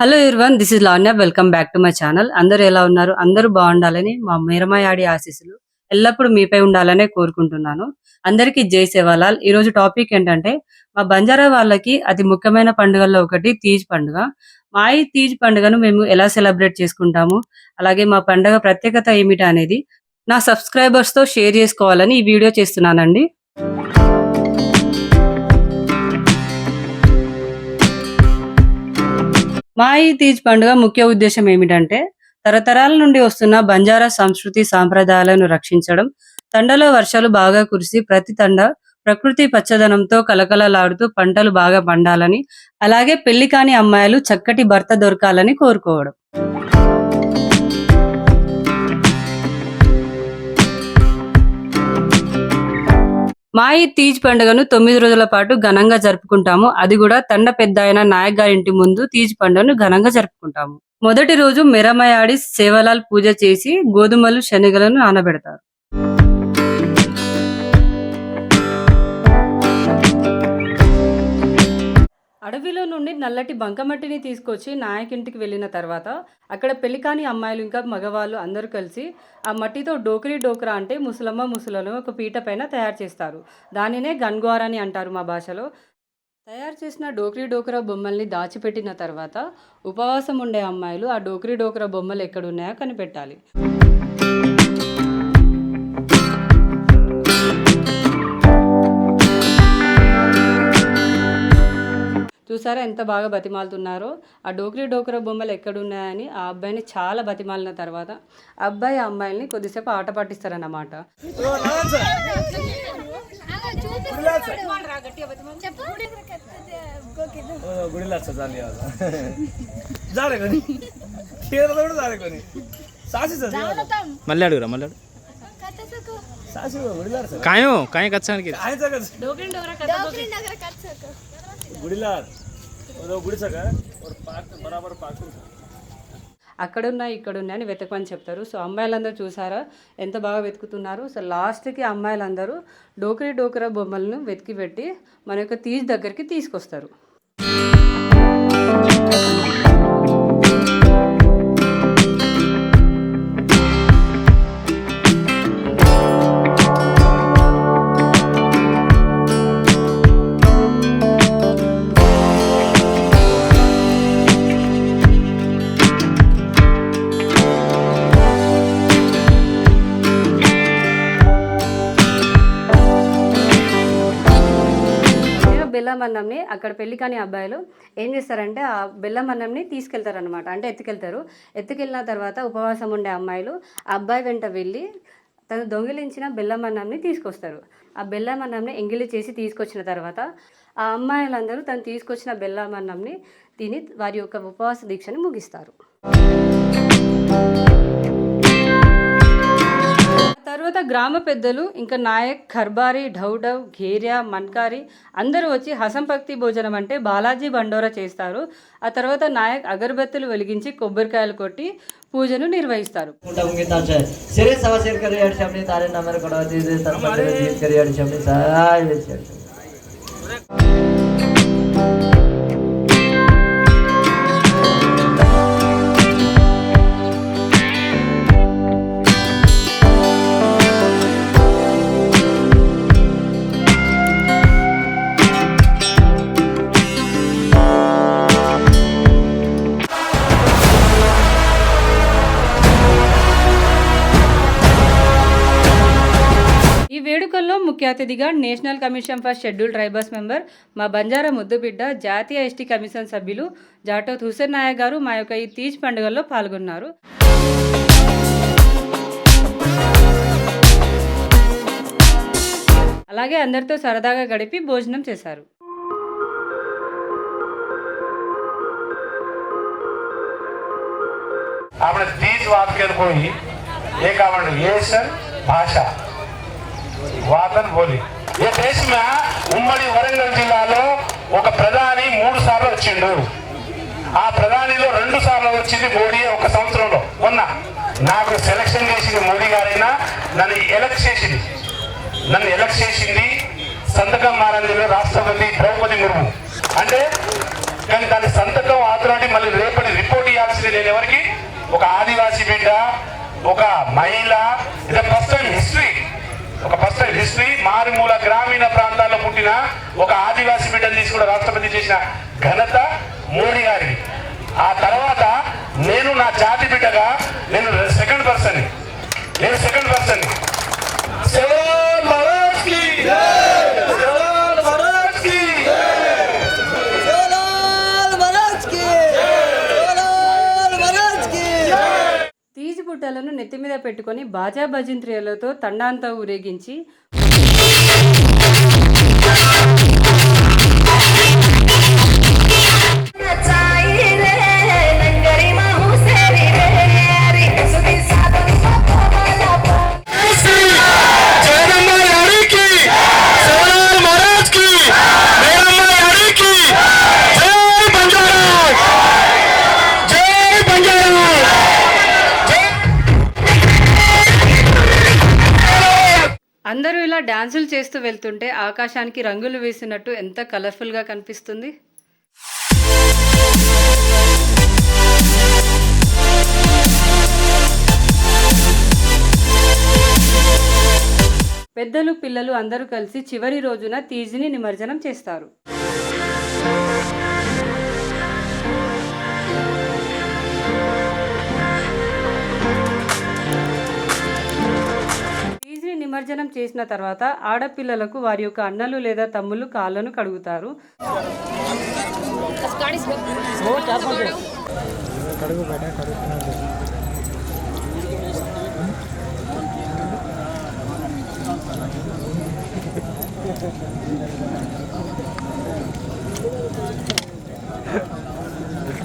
Hello everyone this is Lanya welcome back to my channel అందరూ ఎలా ఉన్నారు? అందరూ బాగుండాలని మా మీరమాయాడి ఆశీస్సులు ఎల్లప్పుడూ మీపై ఉండాలనే కోరుకుంటున్నాను. అందరికీ జై సేవాలాల్ ఈ రోజు టాపిక్ ఏంటంటే మా బంజారా వాళ్ళకి అతి ముఖ్యమైన పండుగల్లో ఒకటి తీజ్ పండుగ. మా ఈ తీజ్ పండుగను మేము ఎలా సెలబ్రేట్ చేసుకుంటాము? అలాగే మా పండుగ ప్రత్యేకత ఏమిటి అనేది నా సబ్స్క్రైబర్స్తో షేర్ చేసుకోవాలని ఈ వీడియో చేస్తున్నానండి. మాయి తీజ్ పండుగ ముఖ్య ఉద్దేశం ఏమిటంటే తరతరాల నుండి వస్తున్న బంజారా సంస్కృతి సాంప్రదాయాలను రక్షించడం తండలో వర్షాలు బాగా కురిసి ప్రతి తండ ప్రకృతి పచ్చదనంతో కలకలలాడుతూ పంటలు బాగా పండాలని అలాగే పెళ్ళి కాని అమ్మాయిలు చక్కటి భర్త దొరకాలని కోరుకోవడం. మాయి తీజ్ పండుగను తొమ్మిది రోజుల పాటు ఘనంగా జరుపుకుంటాము. అది కూడా తండ పెద్ద అయిన నాయక్ గారింటి ముందు తీజ్ పండుగను ఘనంగా జరుపుకుంటాము. మొదటి రోజు మెరమయాడి సేవలాల్ పూజ చేసి గోధుమలు శనగలను నానబెడతారు అడవిలో నుండి నల్లటి బంకమట్టిని తీసుకొచ్చి నాయకింటికి వెళ్ళిన తర్వాత అక్కడ పెళ్ళికాని అమ్మాయిలు ఇంకా మగవాళ్ళు అందరూ కలిసి ఆ మట్టితో డోకరి డోకరా అంటే ముసలమ్మ ముసలను ఒక పీట పైన తయారు చేస్తారు. దానినే గన్గ్వార్ అని అంటారు మా భాషలో. తయారు చేసిన డోక్రీ డోకరా బొమ్మల్ని దాచిపెట్టిన తర్వాత ఉపవాసం ఉండే అమ్మాయిలు ఆ డోకరి డోకరా బొమ్మలు ఎక్కడున్నాయో కనిపెట్టాలి. చూసారా ఎంత బాగా బతిమాలుతున్నారో? ఆ డోక్రీ డోక్రా బొమ్మలు ఎక్కడున్నాయని ఆ అబ్బాయిని చాలా బతిమాలిన తర్వాత అబ్బాయి ఆ అమ్మాయిల్ని కొద్దిసేపు ఆట పట్టిస్తారన్నమాట గుడిలార్. అక్కడున్నా ఇక్కడున్నా అని వెతకమని చెప్తారు. సో అమ్మాయిలందరూ చూసారా? ఎంత బాగా వెతుకుతున్నారు? సో లాస్ట్కి అమ్మాయిలందరూ డోకరి డోకరా బొమ్మలను వెతికి పెట్టి మన యొక్క తీజ్ దగ్గరికి తీసుకొస్తారు. బెల్లమన్నంని అక్కడ పెళ్ళి కాని అబ్బాయిలు ఏం చేస్తారంటే ఆ బెల్లమన్నంని తీసుకెళ్తారనమాట తీసుకెళ్తారు అనమాట అంటే ఎత్తుకెళ్తారు. ఎత్తుకెళ్ళిన తర్వాత ఉపవాసం ఉండే అమ్మాయిలు ఆ అబ్బాయి వెంట వెళ్ళి తను దొంగిలించిన బెల్లమన్నంని తీసుకొస్తారు. ఆ బెల్లమన్నంని ఎంగిలి చేసి తీసుకొచ్చిన తర్వాత ఆ అమ్మాయిలందరూ తను తీసుకొచ్చిన బెల్లమన్నంని తిని వారి యొక్క ఉపవాస దీక్షని ముగిస్తారు. తర్వాత గ్రామ పెద్దలు ఇంకా నాయక్ ఖర్బారి ఢౌఢవ్ ఘేరియా మన్కారి అందరూ వచ్చి హసంపక్తి భోజనం అంటే బాలాజీ బండోరా చేస్తారు ఆ తర్వాత నాయక్ అగరబత్తులు వెలిగించి కొబ్బరికాయలు కొట్టి పూజను నిర్వహిస్తారు ముఖ్య అతిథిగా national commission for schedule tribals member మా బంజారా ముద్దుబిడ్డ జాతీయ ఎస్టీ కమిషన్ సభ్యులు జాటో హుసేన్ నాయక్ గారు మా యొక్క ఈ తీజ్ పండుగల్లో పాల్గొన్నారు. అలాగే అందరితో సరదాగా గడిపి భోజనం చేశారు. આપણે తీజ్ વાક્ય పోయి ఏ આવરણ ఏ సార్? భాష. వాదన్ బోలి ఈ దేశమ? ఉమ్మడి వరంగల్ జిల్లాలో ఒక ప్రధాని మూడు సార్లు వచ్చిండు. ఆ ప్రధానిలో రెండు సార్లు వచ్చింది మోడీ ఒక సంవత్సరంలో. మొన్న నాకు సెలక్షన్ చేసింది మోడీ గారైనా నన్ను ఎలక్ట్ చేసింది. నన్ను ఎలక్ట్ చేసింది సంతకం మారందిలో రాష్ట్రపతి ద్రౌపది ముర్ము. అంటే కానీ దాని సంతకం ఆథరాటి మళ్ళీ రేపటి రిపోర్ట్ ఇవ్వాల్సింది నేను ఎవరికి? ఒక ఆదివాసీ బిడ్డ ఒక మహిళ ఇది ఫస్ట్ టైం హిస్టరీ ఒక ఫస్ట్ హిస్టరీ మారుమూల గ్రామీణ ప్రాంతాల్లో పుట్టిన ఒక ఆదివాసీ బిడ్డను తీసుకుని రాష్ట్రపతి చేసిన ఘనత మోడీ గారికి ఆ తర్వాత నేను నా జాతి బిడ్డగా నేను సెకండ్ పర్సన్ నేను సెకండ్ పర్సన్ మీద పెట్టుకొని బాజా భజంత్రియలతో తండాంతా ఊరేగించి అందరూ ఇలా డాన్సులు చేస్తూ వెళ్తుంటే ఆకాశానికి రంగులు వేసినట్టు ఎంత కలర్ఫుల్గా కనిపిస్తుంది. పెద్దలు పిల్లలు అందరూ కలిసి చివరి రోజున తీజిని నిమజ్జనం చేస్తారు. నిమజ్జనం చేసిన తర్వాత ఆడపిల్లలకు వారి యొక్క అన్నలు లేదా తమ్ముళ్ళు కాళ్ళను కడుగుతారు.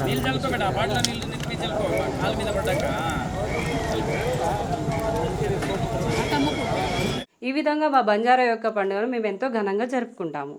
నీళ్ళు చల్లుకోబెట్ట ఆ బాటిలో నీళ్ళు నింపి చల్లుకో కాళ్ళ మీద పడ్డాక. ఈ విధంగా మా బంజారా యొక్క పండుగను మేము ఎంతో ఘనంగా జరుపుకుంటాము.